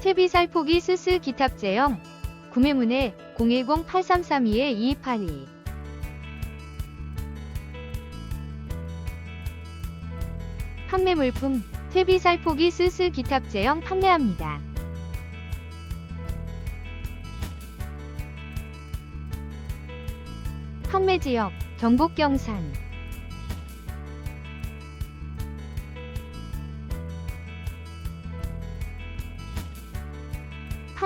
퇴비 살 포기 스스 기탑 제형. 구매문의 010-8332-2282 판매 물품 퇴비 살 포기 스스 기탑 제형 판매합니다. 판매 지역 경북 경산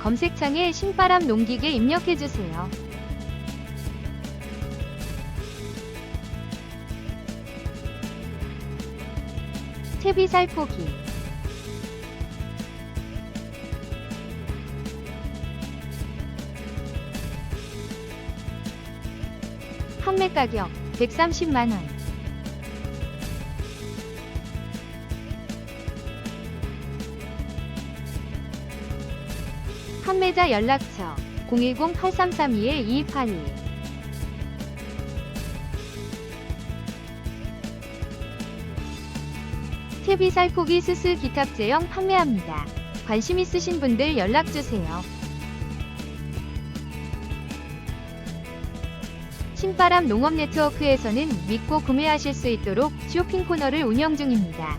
검색창에 신바람 농기계 입력해주세요. 퇴비 살 포기 판매 가격 130만원 판매자 연락처 010-8332-2282 퇴비 살포기 스스 기탑 제형 판매합니다. 관심 있으신 분들 연락주세요. 신바람 농업 네트워크에서는 믿고 구매하실 수 있도록 쇼핑 코너를 운영 중입니다.